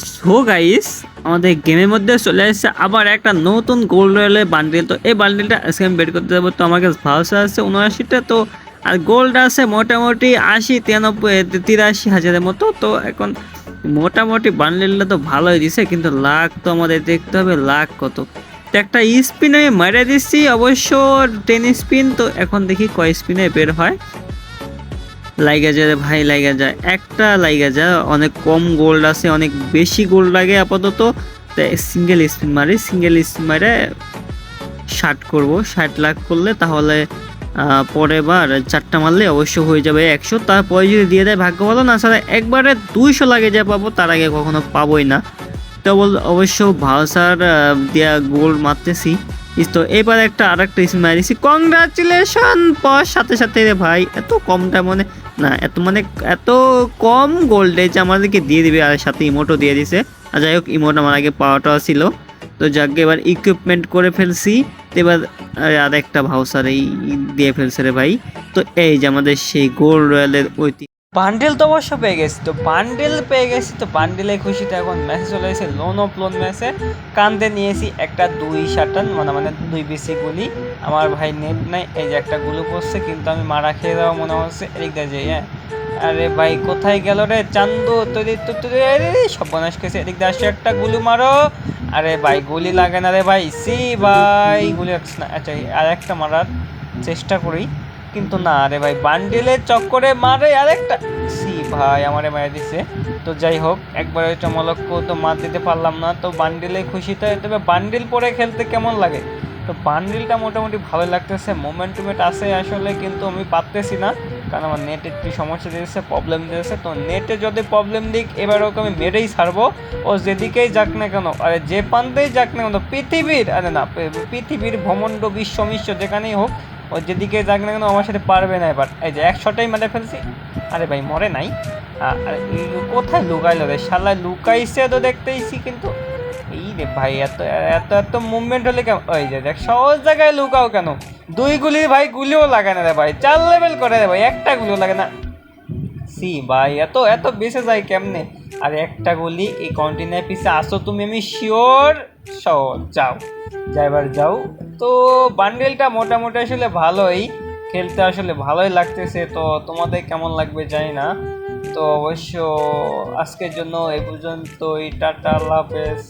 So guys, আমাদের গেমের মধ্যে চলে এসেছে আবার একটা নতুন গোল্ড রয়েলের বান্ডেল তো এই বান্ডেলটা আজকে আমি বের করতে যাব। তো আমার কাছে ভাউসার আছে, উনআশিটা। তো আর গোল্ড আছে মোটামুটি আশি, তিরানব্বই, তিরাশি হাজারের মতো। তো এখন মোটামুটি বান্ডেলটা তো ভালোই দিছে, কিন্তু লাখ তো আমাদের দেখতে হবে, লাখ কত। তো একটা স্পিন আমি মারিয়ে দিচ্ছি, অবশ্য টেন স্পিন তো এখন দেখি কয় স্পিনে বের হয়। লাইগা যায়, ভাই লাইগা যায়। একটা লাইগা যায়, অনেক কম গোল্ড আছে, অনেক বেশি গোল্ড লাগে আপাতত। সিঙ্গেল স্পিন মারি সিঙ্গেল স্পিন মারে ষাট করব, ষাট লাখ করলে তাহলে পরের বার চারটা মারলে অবশ্য হয়ে যাবে একশো। তারপরে যদি দিয়ে দেয় ভাগ্য ভালো, না ছাড়া একবারে দুইশো লাগে যা পাবো, তার আগে কখনো পাবোই না। তো বল- অবশ্য ভাউসার দেওয়া গোল মারতেছি। তো এবার একটা আর একটা স্পিন মারিছি। কংগ্রাচুলেশন পর সাথে সাথে রে ভাই, এত কমটা মানে না, এত মানে এত কম গোল্ডে যে আমাদেরকে দিয়ে দিবে, আর সাথে ইমোটও দিয়ে দিছে। আর যাই হোক ইমোট আমার আগে পাওয়াটা ছিল। তো যাকে, এবার ইকুইপমেন্ট করে ফেলছি। তো এবার, আর একটা ভাউসার এই দিয়ে ফেলছে রে ভাই। তো এই যে আমাদের সেই গোল্ড রয়্যালের ঐতিহ্য বান্ডেল তো অবশ্য পেয়ে গেছি, তো বান্ডেল পেয়ে গেছি, তো বান্ডেলে খুশিতে এখন মেসেজ চলে এসেছে লোন অফ লোন মেসে কান্দে নিয়েছি একটা দুই শাটান মানে মানে দুই বেশি গুলি। আমার ভাই নেট নাই এই যে একটা গুলো পড়ছে কিন্তু আমি মারা খেয়ে দেওয়া মনে হচ্ছে এদিক দিয়ে যাই হ্যাঁ। আরে ভাই, কোথায় গেল রে? চান্দু, তুই আরে সব বনাশ খেয়েছে। এদিক দিয়ে আসছে একটা গুলি মারো। আরে ভাই, গুলি লাগে না রে ভাই। সি ভাই, গুলি আচ্ছা আর একটা মারার চেষ্টা করি। কিন্তু না, আরে ভাই, বান্ডিলের চক্করে মারে আরেকটা। সি, ভাই, আমারে মারা দিছে। তো যাই হোক, একবার ওই চমলক্ষ তো মার দিতে পারলাম না। তো বান্ডিলে খুশিতে তবে বান্ডিল পরে খেলতে কেমন লাগে? তো বান্ডিলটা মোটামুটি ভালো লাগতেছে। মোমেন্টুমেন্ট আছে আসলে, কিন্তু আমি পারতেছি না। কারণ আমার নেটে একটু সমস্যা দিয়েছে প্রবলেম দিয়েছে। তো নেটে যদি প্রবলেম দিক, এবার ওকে আমি মেরেই ছাড়বো। ও যেদিকেই যাক না কেন, আরে যে প্রান্তেই যাক না কেন, পৃথিবীর, আরে না, পৃথিবীর ভ্রমণ্ড, বিশ্ব মিশ্র যেখানেই হোক ও যেদিকে যাক না কেন আমার সাথে পারবে না এবার। এই যে একশোটাই মেরে ফেলছি। আরে ভাই, মরে নাই। আরে কোথায় লুকাইলো রে? শালা লুকাইছে তো দেখতেইছি, কিন্তু এই রে ভাই, এত এত এত মুভমেন্ট হলে কেন ওই যে, দেখ, সহজ জায়গায় লুকাও কেন? দুই গুলি ভাই, গুলিও লাগে না রে ভাই। চার লেভেল করে রে ভাই, একটা গুলিও লাগে না। সি ভাই, এত এত বেঁচে যায় কেমনে? আর, একটা গুলি, এই কন্টেনার পিছে আসো তুমি, আমি শিওর সহ যাও। যাইবার যাও। তো বান্ডেলটা মোটামুটি আসলে ভালোই। খেলতে আসলে ভালোই লাগতেছে, তো তোমাদের কেমন লাগবে জানি না। তো অবশ্য আজকের জন্য এই পর্যন্তই, টাটা, আল্লাহ হাফেজ।